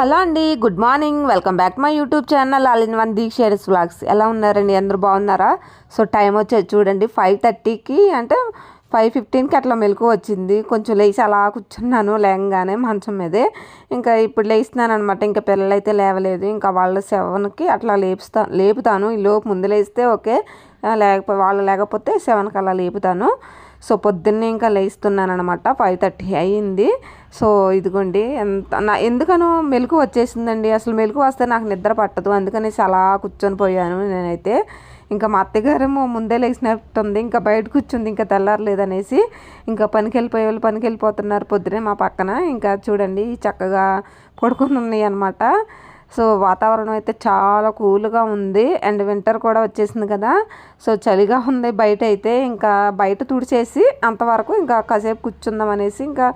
Hello అండి good morning. Welcome back to my YouTube channel all in one దీక్షేర్స్ vlogs. ఎలా ఉన్నారండి? అందరూ బాగున్నారా? సో టైం వచ్చేది చూడండి ఫైవ్ థర్టీకి అంటే ఫైవ్ ఫిఫ్టీన్కి అట్లా మెలకు వచ్చింది. కొంచెం లేచి అలా కూర్చున్నాను లేంగానే మంచం మీదే. ఇంకా ఇప్పుడు లేస్తున్నాను అనమాట ఇంకా పిల్లలు అయితే లేవలేదు. ఇంకా వాళ్ళ సెవెన్కి అట్లా లేపుతా లేపుతాను. ఈ లోపు ముందు లేస్తే ఓకే. లేకపోతే వాళ్ళు లేకపోతే సెవెన్కి అలా లేపుతాను. సో పొద్దున్నే ఇంకా లేస్తున్నాను అనమాట ఫైవ్ థర్టీ అయ్యింది. సో ఇదిగోండి ఎంత నా ఎందుకనో మెలకు వచ్చేసిందండి. అసలు మెలకు వస్తే నాకు నిద్ర పట్టదు. అందుకనేసి అలా కూర్చొని పోయాను నేనైతే. ఇంకా మా అత్తగారేమో ముందే లేచినట్టుంది. ఇంకా బయట కూర్చుంది. ఇంకా తెల్లారలేదనేసి ఇంకా పనికి వెళ్ళిపోయే వాళ్ళు పనికి వెళ్ళిపోతున్నారు పొద్దునే మా పక్కన. ఇంకా చూడండి చక్కగా పడుకుని ఉన్నాయి అనమాట సో వాతావరణం అయితే చాలా కూల్గా ఉంది. అండ్ వింటర్ కూడా వచ్చేసింది కదా. సో చలిగా ఉంది బయట అయితే ఇంకా బయట తుడిచేసి అంతవరకు ఇంకా కాసేపు కూర్చుందాం అనేసి ఇంకా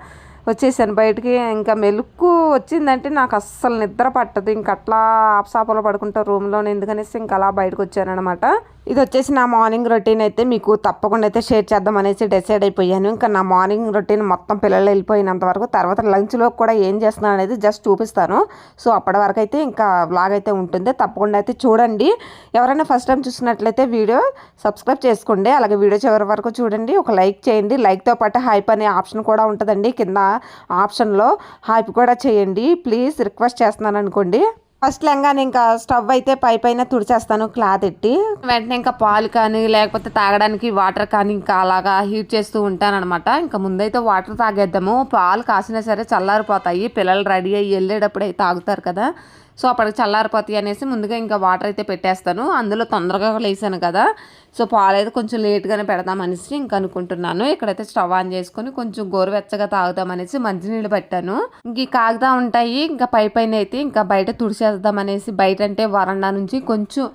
వచ్చేసాను బయటికి. ఇంకా మెలుక్కు వచ్చిందంటే నాకు అస్సలు నిద్ర పట్టదు. ఇంక అట్లా ఆపసాపలో పడుకుంటా రూమ్లో ఎందుకనేసి ఇంకా అలా బయటకు వచ్చానమాట ఇది వచ్చేసి నా మార్నింగ్ రొటీన్ అయితే మీకు తప్పకుండా అయితే షేర్ చేద్దాం అనేసి డిసైడ్ అయిపోయాను. ఇంకా నా మార్నింగ్ రొటీన్ మొత్తం పిల్లలు వెళ్ళిపోయినంత వరకు తర్వాత లంచ్లో కూడా ఏం చేస్తున్నాను అనేది జస్ట్ చూపిస్తాను. సో అప్పటి వరకు అయితే ఇంకా వ్లాగ్ అయితే ఉంటుంది. తప్పకుండా అయితే చూడండి. ఎవరైనా ఫస్ట్ టైం చూసినట్లయితే వీడియో సబ్స్క్రైబ్ చేసుకోండి. అలాగే వీడియో చివరి వరకు చూడండి. ఒక లైక్ చేయండి. లైక్తో పాటు హైప్ అనే ఆప్షన్ కూడా ఉంటుందండి. కింద ఆప్షన్లో హైప్ కూడా చేయండి. ప్లీజ్ రిక్వెస్ట్ చేస్తున్నాను అనుకోండి. ఫస్ట్ లెంగానే ఇంకా స్టవ్ అయితే పై పైన తుడిచేస్తాను క్లాత్ ఎట్టి వెంటనే ఇంకా పాలు కానీ లేకపోతే తాగడానికి వాటర్ కానీ ఇంకా అలాగా హీట్ చేస్తూ ఉంటాను అనమాట ఇంకా ముందైతే వాటర్ తాగేద్దాము. పాలు కాసినా సరే చల్లారిపోతాయి. పిల్లలు రెడీ అయ్యి వెళ్ళేటప్పుడు అయితే తాగుతారు కదా. సో అప్పటికి చల్లారిపోతాయి అనేసి ముందుగా ఇంకా వాటర్ అయితే పెట్టేస్తాను. అందులో తొందరగా లేసాను కదా. సో పాలు అయితే కొంచెం లేట్గానే పెడదామనేసి ఇంకా అనుకుంటున్నాను. ఇక్కడైతే స్టవ్ ఆన్ చేసుకొని కొంచెం గోరువెచ్చగా తాగుదామనేసి మంచినీళ్ళు పెట్టాను. ఇంక కాగుతా ఉంటాయి. ఇంకా పై పైన అయితే ఇంకా బయట తుడిచేద్దామనేసి బయట అంటే వరండా నుంచి కొంచెం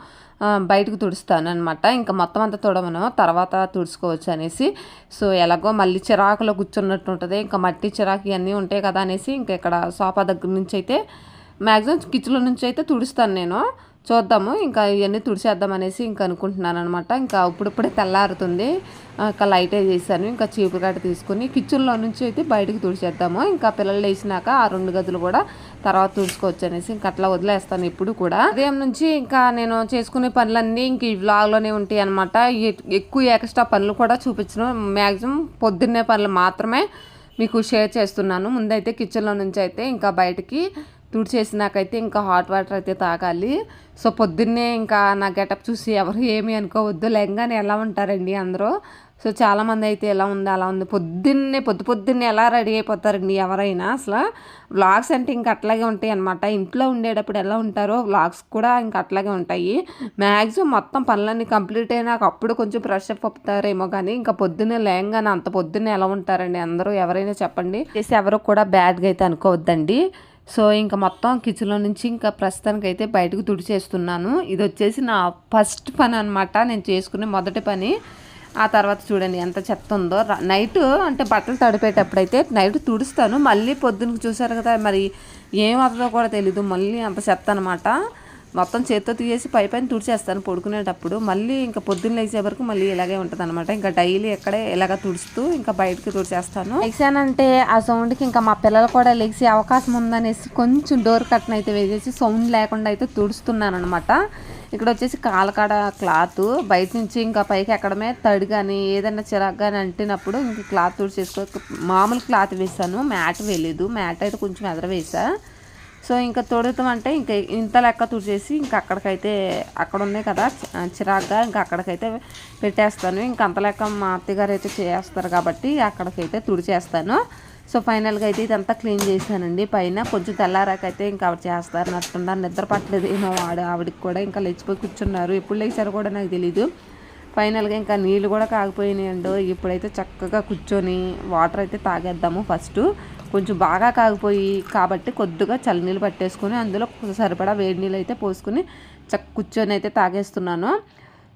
బయటకు తుడుస్తాను అనమాట ఇంకా మొత్తం అంతా తుడమను తర్వాత తుడుచుకోవచ్చు అనేసి. సో ఎలాగో మళ్ళీ చిరాకులో కూర్చున్నట్టు ఉంటుంది. ఇంకా మట్టి చిరాకు ఇవన్నీ ఉంటాయి కదా అనేసి ఇంకా ఇక్కడ సోఫా దగ్గర నుంచి అయితే మ్యాక్సిమం కిచెన్లో నుంచి అయితే తుడుస్తాను నేను. చూద్దాము. ఇంకా ఇవన్నీ తుడిచేద్దాం అనేసి ఇంకా అనుకుంటున్నాను అనమాట ఇంకా ఇప్పుడిప్పుడే తెల్లారుతుంది. ఇంకా లైట్ చేశాను. ఇంకా చీపు కట్ట తీసుకుని కిచెన్లో నుంచి అయితే బయటకు తుడిచేద్దాము. ఇంకా పిల్లలు వేసినాక ఆ రెండు గదులు కూడా తర్వాత తుడుచుకోవచ్చు అనేసి ఇంకా అట్లా వదిలేస్తాను ఇప్పుడు కూడా. ఉదయం నుంచి ఇంకా నేను చేసుకునే పనులన్నీ ఇంక ఈ వ్లాగ్లోనే ఉంటాయి అనమాట ఎక్కువ ఎక్స్ట్రా పనులు కూడా చూపించను. మ్యాక్సిమం పొద్దున్నే పనులు మాత్రమే మీకు షేర్ చేస్తున్నాను. ముందైతే కిచెన్లో నుంచి అయితే ఇంకా బయటికి తుడిచేసినాకైతే ఇంకా హాట్ వాటర్ అయితే తాగాలి. సో పొద్దున్నే ఇంకా నా గెటప్ చూసి ఎవరు ఏమి అనుకోవద్దు లెంగానే ఎలా ఉంటారండి అందరూ? సో చాలామంది అయితే ఎలా ఉంది అలా ఉంది. పొద్దున్నే పొద్దు పొద్దున్నే ఎలా రెడీ అయిపోతారండి ఎవరైనా? అసలు వ్లాగ్స్ అంటే ఇంకా అట్లాగే ఉంటాయి అనమాట ఇంట్లో ఉండేటప్పుడు ఎలా ఉంటారో వ్లాగ్స్ కూడా ఇంకా అట్లాగే ఉంటాయి. మ్యాక్సిమం మొత్తం పనులన్నీ కంప్లీట్ అయినాక అప్పుడు కొంచెం ఫ్రెష్ అప్ అవుతారేమో కానీ ఇంకా పొద్దున్నే లేంగానే అంత పొద్దున్నే ఎలా ఉంటారండి అందరూ? ఎవరైనా చెప్పండి. చేసి ఎవరు కూడా బ్యాడ్గా అయితే అనుకోవద్దండి. సో ఇంకా మొత్తం కిచెన్లో నుంచి ఇంకా ప్రస్తుతానికి అయితే బయటకు తుడిచేస్తున్నాను. ఇది వచ్చేసి నా ఫస్ట్ పని అనమాట నేను చేసుకునే మొదటి పని. ఆ తర్వాత చూడండి ఎంత చెత్త ఉందో నైట్ అంటే బట్టలు తడిపేటప్పుడు అయితే నైట్ తుడుస్తాను. మళ్ళీ పొద్దున్నకు చూసారు కదా మరి ఏమవుతుందో కూడా తెలీదు. మళ్ళీ అంత చెత్త అనమాట మొత్తం చేత్తో తీసేసి పై పైన తుడిచేస్తాను పడుకునేటప్పుడు. మళ్ళీ ఇంకా పొద్దున్న లేచే వరకు మళ్ళీ ఇలాగే ఉంటుంది అనమాట ఇంకా డైలీ ఎక్కడే ఇలాగ తుడుస్తూ ఇంకా బయటకి తుడిచేస్తాను. లేచానంటే ఆ సౌండ్కి ఇంకా మా పిల్లలు కూడా లేచి అవకాశం ఉందనేసి కొంచెం డోర్ కట్న అయితే వేసేసి సౌండ్ లేకుండా అయితే తుడుస్తున్నాను అనమాట ఇక్కడ వచ్చేసి కాలకాడ క్లాత్. బయట నుంచి ఇంకా పైకి ఎక్కడమే తడి కానీ ఏదైనా చిరాకు కానీ అంటినప్పుడు ఇంక క్లాత్ తుడిచేసుకో. మామూలు క్లాత్ వేసాను మ్యాట్ వేయలేదు. మ్యాట్ అయితే కొంచెం ఎదర వేసా సో ఇంకా తొడుగుతాం అంటే ఇంకా ఇంత లెక్క తుడిచేసి ఇంకా అక్కడికైతే అక్కడ ఉన్నాయి కదా చిరాగ్గా ఇంకా అక్కడికైతే పెట్టేస్తాను. ఇంకా అంత లెక్క మా అత్తగారు అయితే చేస్తారు కాబట్టి అక్కడికైతే తుడిచేస్తాను. సో ఫైనల్గా అయితే ఇదంతా క్లీన్ చేశానండి. పైన కొంచెం తెల్లారాకైతే ఇంకా ఆవిడ చేస్తారు. నట్టుందా నిద్ర పట్టలేదు ఏమో వాడు ఆవిడకి కూడా ఇంకా లేచిపోయి కూర్చున్నారు. ఎప్పుడు లేచారో కూడా నాకు తెలీదు. ఫైనల్గా ఇంకా నీళ్ళు కూడా కాగిపోయినాయండో. ఇప్పుడైతే చక్కగా కూర్చొని వాటర్ అయితే తాగేద్దాము ఫస్ట్. కొంచెం బాగా కాగిపోయి కాబట్టి కొద్దిగా చల్లనీళ్ళు పట్టేసుకొని అందులో సరిపడా వేడి నీళ్ళు అయితే పోసుకొని చక్క కూర్చొని అయితే తాగేస్తున్నాను.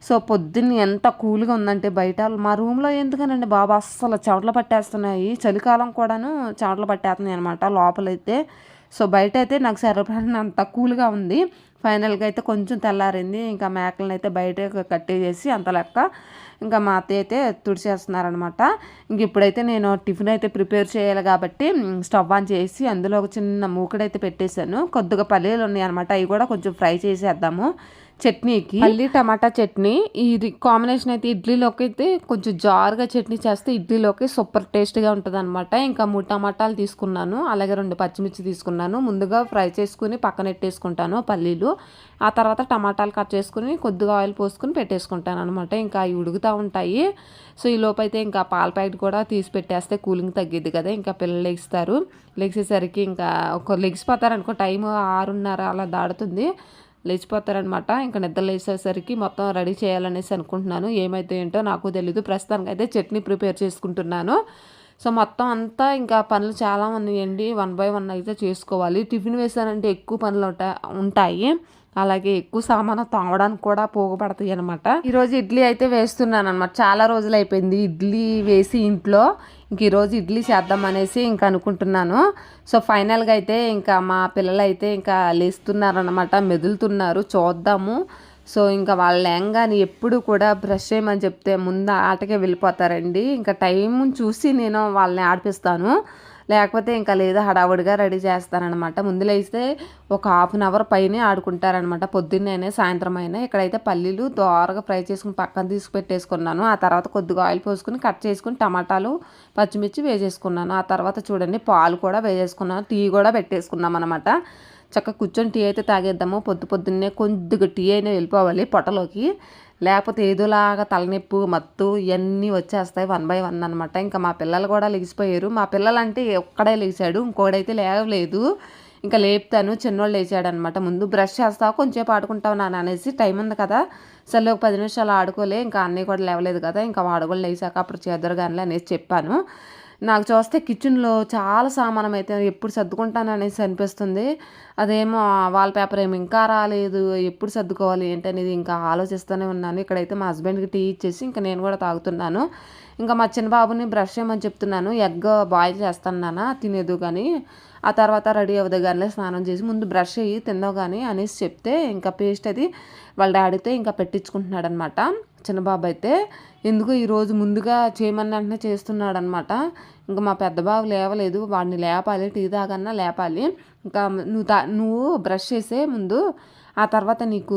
సో పొద్దున్న ఎంత కూల్గా ఉందంటే బయట మా రూమ్లో ఎందుకనండి బాబా? అస్సలు చెమటలు పట్టేస్తున్నాయి. చలికాలం కూడాను చెమటలు పట్టేస్తున్నాయి అనమాట లోపలైతే. సో బయట అయితే నాకు సర్వప్రాణం అంత కూల్గా ఉంది. ఫైనల్గా అయితే కొంచెం తెల్లారింది. ఇంకా మేకలను అయితే బయట కట్టేసేసి అంత లెక్క ఇంకా మా అత్తయ్య అయితే తుడిచేస్తున్నారనమాట. ఇంక ఇప్పుడైతే నేను టిఫిన్ అయితే ప్రిపేర్ చేయాలి కాబట్టి స్టవ్ ఆన్ చేసి అందులో ఒక చిన్న మూకుడైతే పెట్టేశాను. కొద్దిగా పల్లీలు ఉన్నాయి అనమాట అవి కూడా కొంచెం ఫ్రై చేసేద్దాము. చట్నీకి. పల్లి టమాటా చట్నీ ఇది కాంబినేషన్ అయితే ఇడ్లీలోకి అయితే కొంచెం జారుగా చట్నీ చేస్తే ఇడ్లీలోకి సూపర్ టేస్ట్గా ఉంటుంది అనమాట ఇంకా మూడు టమాటాలు తీసుకున్నాను అలాగే రెండు పచ్చిమిర్చి తీసుకున్నాను. ముందుగా ఫ్రై చేసుకుని పక్కన పెట్టేసుకుంటాను పల్లీలు. ఆ తర్వాత టమాటాలు కట్ చేసుకుని కొద్దిగా ఆయిల్ పోసుకుని పెట్టేసుకుంటాను అనమాట ఇంకా అవి ఉడుకుతూ ఉంటాయి. సో ఈ లోపైతే ఇంకా పాల ప్యాకెట్ కూడా తీసి పెట్టేస్తే కూలింగ్ తగ్గిద్ది కదా ఇంకా పిల్లలు లెగిస్తారు. లెగిసేసరికి ఇంకా ఒక లెగిసిపోతారనుకో టైం ఆరున్నర అలా దాడుతుంది లేచిపోతారనమాట. ఇంకా నిద్ర లేచేసరికి మొత్తం రెడీ చేయాలనేసి అనుకుంటున్నాను. ఏమైతే ఏంటో నాకు తెలీదు. ప్రస్తుతానికి అయితే చట్నీ ప్రిపేర్ చేసుకుంటున్నాను. సో మొత్తం అంతా ఇంకా పనులు చాలా ఉన్నాయండి. వన్ బై వన్ అయితే చేసుకోవాలి. టిఫిన్ వేసానంటే ఎక్కువ పనులు ఉంటాయి. అలాగే ఎక్కువ సామాను తాగడానికి కూడా పోగుపడతాయి అనమాట ఈరోజు ఇడ్లీ అయితే వేస్తున్నాను అనమాట చాలా రోజులు అయిపోయింది ఇడ్లీ వేసి ఇంట్లో. ఇంక ఈరోజు ఇడ్లీ చేద్దాం అనేసి ఇంకా అనుకుంటున్నాను. సో ఫైనల్గా అయితే ఇంకా మా పిల్లలు అయితే ఇంకా లేస్తున్నారనమాట మెదులుతున్నారు. చూద్దాము. సో ఇంకా వాళ్ళ లేంగాని ఎప్పుడు కూడా బ్రష్ చేయమని చెప్తే ముందు ఆటకే వెళ్ళిపోతారండి. ఇంకా టైం చూసి నేను వాళ్ళని ఆడిపిస్తాను. లేకపోతే ఇంకా లేదా హడావుడిగా రెడీ చేస్తారనమాట. ముందు లేస్తే ఒక హాఫ్ అన్ అవర్ పైనే ఆడుకుంటారనమాట. పొద్దున్నే సాయంత్రం అయినా ఇక్కడైతే పల్లీలు దోరగా ఫ్రై చేసుకుని పక్కన తీసి పెట్టేసుకున్నాను ఆ తర్వాత కొద్దిగా ఆయిల్ పోసుకుని కట్ చేసుకుని టమాటాలు పచ్చిమిర్చి వేసేసుకున్నాను. ఆ తర్వాత చూడండి పాలు కూడా వేసేసుకున్నాను టీ కూడా పెట్టేసుకున్నాం అనమాట చక్కగా కూర్చొని టీ అయితే తాగేద్దాము. పొద్దు పొద్దున్నే కొద్దిగా టీ అయినా వెళ్ళిపోవాలి పొట్టలోకి. లేకపోతే ఏదోలాగా తలనొప్పు మత్తు ఇవన్నీ వచ్చేస్తాయి వన్ బై వన్ అనమాట ఇంకా మా పిల్లలు కూడా లెగిసిపోయారు మా పిల్లలు అంటే ఒక్కడే లేచాడు ఇంకోడైతే లేవలేదు. ఇంకా లేపుతాను చిన్నోళ్ళు లేచాడు అనమాట ముందు బ్రష్ చేస్తావు కొంచెం ఆడుకుంటావు నాన్న అనేసి టైం ఉంది కదా. సరే ఒక పది నిమిషాలు ఆడుకోలే ఇంకా అన్నీ కూడా లేవలేదు కదా ఇంకా వాడు కూడా లేచాక అప్పుడు చేద్దరు కానీ అనేసి చెప్పాను. నాకు చూస్తే కిచెన్లో చాలా సామానం అయితే ఎప్పుడు సర్దుకుంటాను అనేసి అనిపిస్తుంది. అదేమో వాల్పేపర్ ఏమి ఇంకా రాలేదు ఎప్పుడు సర్దుకోవాలి ఏంటనేది ఇంకా ఆలోచిస్తూనే ఉన్నాను. ఇక్కడైతే మా హస్బెండ్కి టీ ఇచ్చేసి ఇంకా నేను కూడా తాగుతున్నాను. ఇంకా మా చిన్న బాబుని బ్రష్ చేయమని చెప్తున్నాను. ఎగ్ బాయిల్ చేస్తాను నాన్న తినేదు కానీ ఆ తర్వాత రెడీ అవ్వదు కానీ స్నానం చేసి ముందు బ్రష్ అయ్యి తిందావు కానీ అనేసి చెప్తే ఇంకా పేస్ట్ అది వాళ్ళ డాడీతో ఇంకా పెట్టించుకుంటున్నాడు అనమాట చిన్నబాబు అయితే ఎందుకు ఈరోజు ముందుగా చేయమని వెంటనే చేస్తున్నాడు అనమాట ఇంకా మా పెద్ద బాబు లేవలేదు వాడిని లేపాలి టీ తాగన్నా లేపాలి. ఇంకా నువ్వు తా నువ్వు బ్రష్ చేసే ముందు ఆ తర్వాత నీకు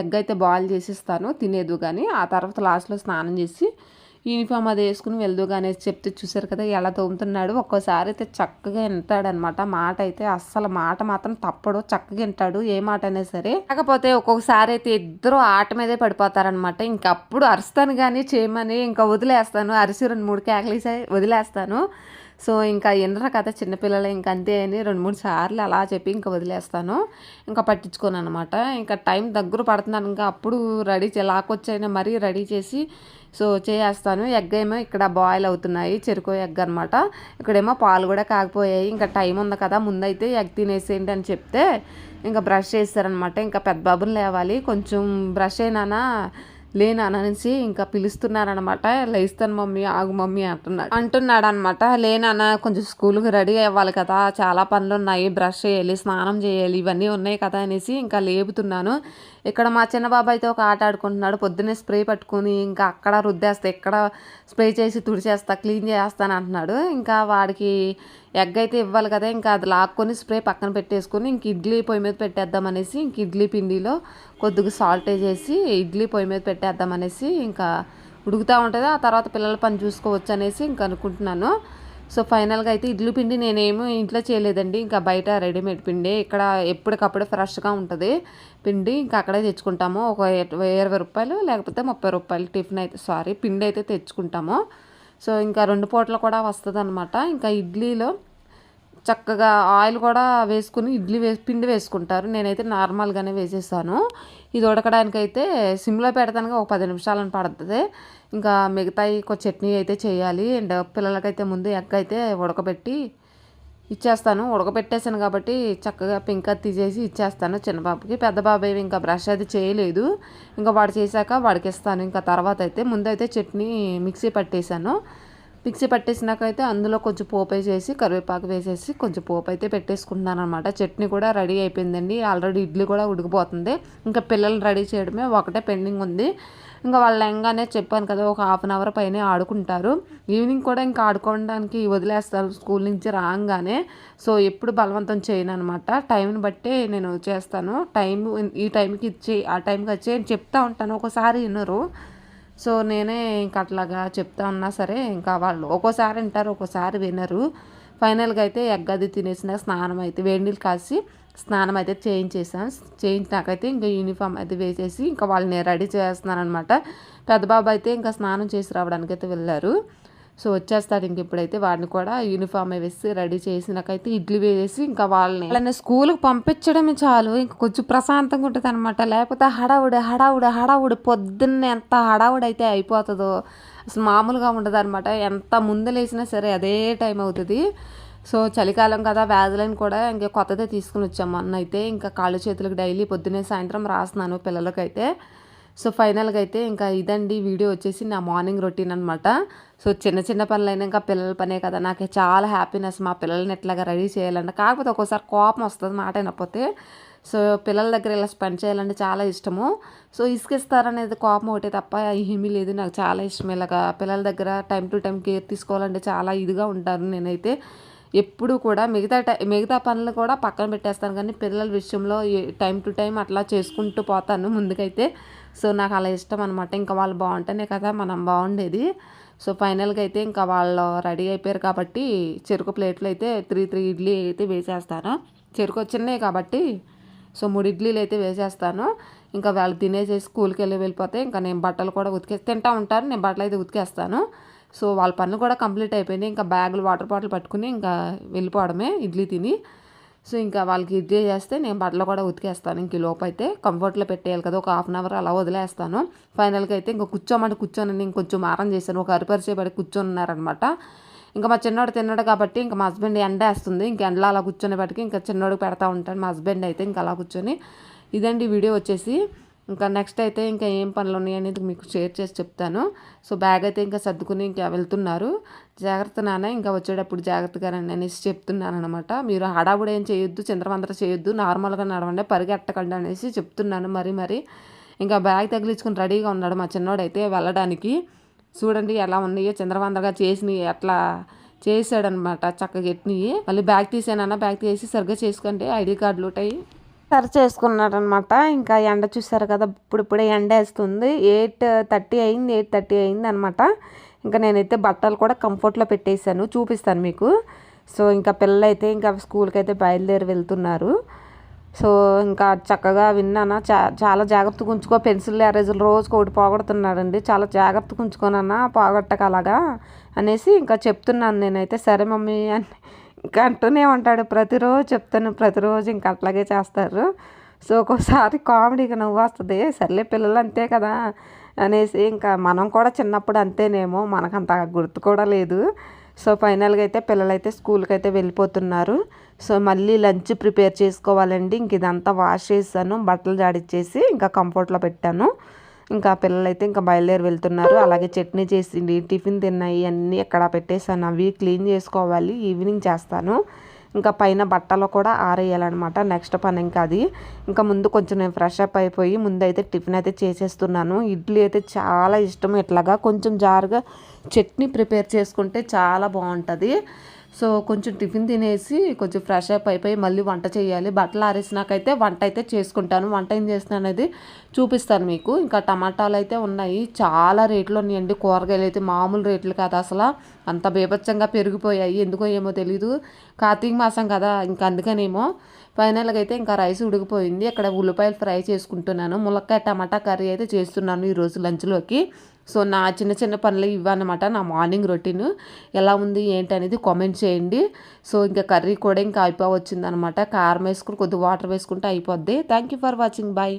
ఎగ్ అయితే బాయిల్ చేసిస్తాను తినేదు కానీ ఆ తర్వాత లాస్ట్లో స్నానం చేసి యూనిఫామ్ అది వేసుకుని వెళ్దు కానీ చెప్తే చూసారు కదా ఎలా తోముతున్నాడు. ఒక్కోసారి అయితే చక్కగా వింటాడనమాట. మాట అయితే అస్సలు మాట మాత్రం తప్పడు. చక్కగా వింటాడు. ఏ మాట అయినా సరే. కాకపోతే ఒక్కొక్కసారి అయితే ఇద్దరు ఆట మీదే పడిపోతారనమాట. ఇంకప్పుడు అరుస్తాను కానీ చేయమని ఇంకా వదిలేస్తాను. అరిసి రెండు మూడు కేకలేసి వదిలేస్తాను. సో ఇంకా ఎన్నర కథ చిన్నపిల్లలు ఇంకా అంతే అని రెండు మూడు సార్లు అలా చెప్పి ఇంకా వదిలేస్తాను. ఇంకా పట్టించుకోను అనమాట ఇంకా టైం దగ్గర పడుతున్నాను. ఇంకా అప్పుడు రెడీ లాకొచ్చైనా మరీ రెడీ చేసి సో చేస్తాను ఎగ్ ఏమో ఇక్కడ బాయిల్ అవుతున్నాయి. చెరుకు ఎగ్ అనమాట ఇక్కడేమో పాలు కూడా కాకపోయాయి. ఇంకా టైం ఉంది కదా ముందైతే ఎగ్ తినేసేయండి అని చెప్తే ఇంకా బ్రష్ చేస్తారనమాట ఇంకా పెద్ద బాబుని లేవాలి. కొంచెం బ్రష్ అయినా లేననేసి ఇంకా పిలుస్తున్నారనమాట. లేస్తాను మమ్మీ ఆగు మమ్మీ అంటున్నాడు. అంటున్నాడు అనమాట లేనన్న కొంచెం స్కూల్కి రెడీ అవ్వాలి కదా చాలా పనులు ఉన్నాయి బ్రష్ చేయాలి స్నానం చేయాలి ఇవన్నీ ఉన్నాయి కదా అనేసి ఇంకా లేపుతున్నాను. ఇక్కడ మా చిన్న బాబాయ్తో అయితే ఒక ఆట ఆడుకుంటున్నాడు. పొద్దున్నే స్ప్రే పట్టుకుని ఇంకా అక్కడ రుద్దేస్తా ఇక్కడ స్ప్రే చేసి తుడిచేస్తా క్లీన్ చేస్తాను అంటున్నాడు. ఇంకా వాడికి ఎగ్ అయితే ఇవ్వాలి కదా ఇంకా అది లాక్కొని స్ప్రే పక్కన పెట్టేసుకొని ఇంక ఇడ్లీ పొయ్యి మీద పెట్టేద్దాం అనేసి ఇంక ఇడ్లీ పిండిలో కొద్దిగా సాల్ట్ వేసేసి ఇడ్లీ పొయ్యి మీద పెట్టేద్దాం అనేసి ఇంకా ఉడుకుతూ ఉంటుంది. ఆ తర్వాత పిల్లల పని చూసుకోవచ్చు అనేసి ఇంక అనుకుంటున్నాను. సో ఫైనల్గా అయితే ఇడ్లీ పిండి నేనేమో ఇంట్లో చేయలేదండి. ఇంకా బయట రెడీమేడ్ పిండి. ఇక్కడ ఎప్పటికప్పుడే ఫ్రెష్గా ఉంటుంది పిండి. ఇంకా అక్కడే తెచ్చుకుంటాము. ఒక ఇరవై రూపాయలు లేకపోతే ముప్పై రూపాయలు టిఫిన్ అయితే సారీ పిండి అయితే తెచ్చుకుంటాము. సో ఇంకా రెండు పూటలు కూడా వస్తుంది అనమాట ఇంకా ఇడ్లీలో చక్కగా ఆయిల్ కూడా వేసుకుని ఇడ్లీ వేసి పిండి వేసుకుంటారు. నేనైతే నార్మల్గానే వేసేసాను ఇది ఉడకడానికైతే సిమ్లో పెడతాను ఒక పది నిమిషాలను పడుతుంది. ఇంకా మిగతాయి ఒక చట్నీ అయితే చేయాలి. అండ్ పిల్లలకైతే ముందు ఎగ్ అయితే ఉడకబెట్టి ఇచ్చేస్తాను. ఉడకబెట్టేసాను కాబట్టి చక్కగా పింక తీసేసి ఇచ్చేస్తాను చిన్న బాబుకి. పెద్ద బాబాయ్ ఇంకా బ్రష్ అది చేయలేదు. ఇంకా వాడు చేశాక వాడికి ఇస్తాను ఇంకా తర్వాత అయితే ముందైతే చట్నీ మిక్సీ పట్టేశాను. మిక్సీ పట్టేసినాకైతే అందులో కొంచెం పోపు వేసేసి కరివేపాకు వేసేసి కొంచెం పోపు అయితే పెట్టేసుకుంటున్నాను అనమాట చట్నీ కూడా రెడీ అయిపోయిందండి. ఆల్రెడీ ఇడ్లీ కూడా ఉడికిపోతుంది. ఇంకా పిల్లల్ని రెడీ చేయడమే ఒకటే పెండింగ్ ఉంది. ఇంకా వాళ్ళు లెంగానే చెప్పాను కదా ఒక హాఫ్ అన్ అవర్ పైన ఆడుకుంటారు. ఈవినింగ్ కూడా ఇంకా ఆడుకోవడానికి వదిలేస్తారు స్కూల్ నుంచి రాగానే. సో ఎప్పుడు బలవంతం చేయను అనమాట టైంని బట్టి నేను చేస్తాను. టైం ఈ టైంకి ఇచ్చి ఆ టైంకి వచ్చి చెప్తా ఉంటాను. ఒకసారి వినరు. సో నేనే ఇంక అట్లాగా చెప్తా ఉన్నా సరే ఇంకా వాళ్ళు ఒక్కోసారి వింటారు ఒక్కోసారి వినరు. ఫైనల్గా అయితే ఎగ్ అది తినేసిన స్నానం అయితే వేడి నీళ్ళు కాసి స్నానం అయితే చేయించేసాను చేయించినాకైతే ఇంకా యూనిఫామ్ అయితే వేసేసి ఇంకా వాళ్ళని రెడీ చేస్తున్నాను అనమాట పెద్ద బాబు అయితే ఇంకా స్నానం చేసి రావడానికి అయితే వెళ్ళారు. సో వచ్చేస్తాడు ఇంక ఇప్పుడైతే వాడిని కూడా యూనిఫామ్ వేసి రెడీ చేసినాకైతే ఇడ్లీ వేసేసి ఇంకా వాళ్ళని వాళ్ళని స్కూల్కి పంపించడమే చాలు. ఇంకా కొంచెం ప్రశాంతంగా ఉంటుంది అనమాట లేకపోతే హడావుడి హడావుడి హడావుడి పొద్దున్నే ఎంత హడావుడి అయితే అయిపోతుందో అసలు మామూలుగా ఉండదు అనమాట ఎంత ముందు లేసినా సరే అదే టైం అవుతుంది. సో చలికాలం కదా వ్యాధులను కూడా ఇంకా కొత్తదే తీసుకుని వచ్చాము. మొన్న అయితే ఇంకా కాళ్ళు చేతులకు డైలీ పొద్దున్నే సాయంత్రం రాస్తున్నాను పిల్లలకైతే. సో ఫైనల్గా అయితే ఇంకా ఇదండి వీడియో వచ్చేసి నా మార్నింగ్ రొటీన్ అనమాట సో చిన్న చిన్న పనులైనా ఇంకా పిల్లల పనే కదా నాకు చాలా హ్యాపీనెస్ మా పిల్లల్ని ఎట్లాగా రెడీ చేయాలంటే. కాకపోతే ఒక్కోసారి కోపం వస్తుంది మాట అయినపోతే సో పిల్లల దగ్గర ఇలా స్పెండ్ చేయాలంటే చాలా ఇష్టము. సో ఇసుకిస్తారనేది కోపం ఒకటే తప్ప ఏమీ లేదు నాకు చాలా ఇష్టం. ఇలాగా పిల్లల దగ్గర టైం టు టైం కేర్ తీసుకోవాలంటే చాలా ఇదిగా ఉంటారు నేనైతే. ఎప్పుడు కూడా మిగతా టై మిగతా పనులు కూడా పక్కన పెట్టేస్తాను. కానీ పిల్లల విషయంలో టైం టు టైం అట్లా చేసుకుంటూ పోతాను ముందుకైతే. సో నాకు అలా ఇష్టం అనమాట ఇంకా వాళ్ళు బాగుంటేనే కదా మనం బాగుండేది. సో ఫైనల్గా అయితే ఇంకా వాళ్ళు రెడీ అయిపోయారు కాబట్టి చెరుకు ప్లేట్లు అయితే త్రీ త్రీ ఇడ్లీ అయితే వేసేస్తాను. చెరుకు చిన్నవి కాబట్టి సో మూడు ఇడ్లీలు అయితే వేసేస్తాను. ఇంకా వాళ్ళు తినేసి స్కూల్కి వెళ్ళి వెళ్ళిపోతే ఇంకా నేను బట్టలు కూడా ఉతికే తింటా ఉంటాను. నేను బట్టలు అయితే ఉతికేస్తాను. సో వాళ్ళ పనులు కూడా కంప్లీట్ అయిపోయినాయి. ఇంకా బ్యాగులు వాటర్ బాటిల్ పట్టుకుని ఇంకా వెళ్ళిపోవడమే ఇడ్లీ తిని. సో ఇంకా వాళ్ళకి ఇడ్లీ చేస్తే నేను బట్టలు కూడా ఉతికేస్తాను. ఇంక లోపు అయితే కంఫర్ట్లో పెట్టేయాలి కదా ఒక హాఫ్ అన్ అవర్ అలా వదిలేస్తాను. ఫైనల్గా అయితే ఇంకా కూర్చోమంటే కూర్చొని ఇంకొంచెం మారం చేశాను. ఒక అరిపరిచేపడి కూర్చొని ఉన్నారనమాట ఇంకా మా చిన్నోడు తిన్నాడు కాబట్టి ఇంకా మా హస్బెండ్ ఎండ వేస్తుంది. ఇంకా ఎండలో అలా కూర్చొని బట్టి ఇంకా చిన్నోడికి పెడతా ఉంటాను మా హస్బెండ్ అయితే ఇంకా అలా కూర్చొని. ఇదండి వీడియో వచ్చేసి. ఇంకా నెక్స్ట్ అయితే ఇంకా ఏం పనులు ఉన్నాయి అనేది మీకు షేర్ చేసి చెప్తాను. సో బ్యాగ్ అయితే ఇంకా సర్దుకుని ఇంకా వెళ్తున్నారు. జాగ్రత్త నాన్న ఇంకా వచ్చేటప్పుడు జాగ్రత్తగా రండి అనేసి చెప్తున్నాను అనమాట మీరు హడావుడు ఏం చేయొద్దు చంద్రమంత్ర చేయొద్దు నార్మల్గా నడవండి పరిగెట్టకండి అనేసి చెప్తున్నాను మరి మరి. ఇంకా బ్యాగ్ తగిలించుకుని రెడీగా ఉన్నాడు మా చిన్నోడైతే వెళ్ళడానికి. చూడండి ఎలా ఉన్నాయో చంద్రవందరగా చేసినవి ఎట్లా చేసాడనమాట చక్కగా ఎట్టినవి. మళ్ళీ బ్యాగ్ తీసానన్నా బ్యాగ్ తీసి సరిగ్గా చేసుకోండి ఐడి కార్డులు ఉంటాయి. సరి చేసుకున్నారనమాట ఇంకా ఎండ చూసారు కదా ఇప్పుడిప్పుడే ఎండ వేస్తుంది. ఎయిట్ థర్టీ అయింది ఎయిట్ థర్టీ అయింది అనమాట ఇంకా నేనైతే బట్టలు కూడా కంఫర్ట్లో పెట్టేశాను చూపిస్తాను మీకు. సో ఇంకా పిల్లలైతే ఇంకా స్కూల్కి అయితే బయలుదేరి వెళ్తున్నారు. సో ఇంకా చక్కగా విన్నానా? చా చాలా జాగ్రత్తగా ఉంచుకో పెన్సిల్ ఎరేజులు రోజుకి ఒకటి పోగొడుతున్నాడండి. చాలా జాగ్రత్తగా ఉంచుకోనన్నా పోగొట్టక అలాగా అనేసి ఇంకా చెప్తున్నాను నేనైతే. సరే మమ్మీ అని ఇంకా అంటూనే ఉంటాడు. ప్రతిరోజు చెప్తాను. ప్రతిరోజు ఇంకా అట్లాగే చేస్తారు. సో ఒక్కోసారి కామెడీగా నవ్వు వస్తుంది. సర్లే పిల్లలు అంతే కదా అనేసి ఇంకా మనం కూడా చిన్నప్పుడు అంతేనేమో. మనకంత గుర్తు కూడా లేదు. సో ఫైనల్గా అయితే పిల్లలైతే స్కూల్కి అయితే వెళ్ళిపోతున్నారు. సో మళ్ళీ లంచ్ ప్రిపేర్ చేసుకోవాలండి. ఇంక ఇదంతా వాష్ చేశాను. బట్టలు జాడిచ్చేసి ఇంకా కంఫర్ట్లో పెట్టాను. ఇంకా పిల్లలైతే ఇంకా బయలుదేరి వెళ్తున్నారు. అలాగే చట్నీ చేసింది టిఫిన్ తిన్నాయి అన్నీ ఎక్కడ పెట్టేసాను అవి క్లీన్ చేసుకోవాలి ఈవినింగ్ చేస్తాను. ఇంకా పైన బట్టలు కూడా ఆరేయాలన్నమాట. నెక్స్ట్ పని ఇంకా అది. ఇంకా ముందు కొంచెం నేను ఫ్రెష్ అప్ అయిపోయి ముందు అయితే టిఫిన్ అయితే చేసేస్తున్నాను. ఇడ్లీ అయితే చాలా ఇష్టం. ఇట్లాగా కొంచెం జారుగా చట్నీ ప్రిపేర్ చేసుకుంటే చాలా బాగుంటుంది. సో కొంచెం టిఫిన్ తినేసి కొంచెం ఫ్రెష్ అప్ అయిపోయి మళ్ళీ వంట చేయాలి. బట్టలు ఆరేసినాకైతే వంట అయితే చేసుకుంటాను. వంట ఏం చేస్తాను అనేది చూపిస్తాను మీకు. ఇంకా టమాటాలు అయితే ఉన్నాయి. చాలా రేట్లు ఉన్నాయండి కూరగాయలు అయితే మామూలు రేట్లు కాదు అసలు. అంత బీభత్సంగా పెరిగిపోయాయి. ఎందుకో ఏమో తెలీదు. కార్తీక మాసం కదా ఇంకా అందుకనేమో. ఫైనల్గా అయితే ఇంకా రైస్ ఉడికిపోయింది. అక్కడ ఉల్లిపాయలు ఫ్రై చేసుకుంటున్నాను. ములక్కాయ టమాటా కర్రీ అయితే చేస్తున్నాను ఈరోజు లంచ్లోకి. సో నా చిన్న చిన్న పనులు ఇవ్వనమాట నా మార్నింగ్ రొటీన్ ఎలా ఉంది ఏంటి అనేది కామెంట్ చేయండి. సో ఇంకా కర్రీ కూడా ఇంకా అయిపోవచ్చిందనమాట కారం వేసుకుని కొద్దిగా వాటర్ వేసుకుంటే అయిపోద్ది. Thank you for watching bye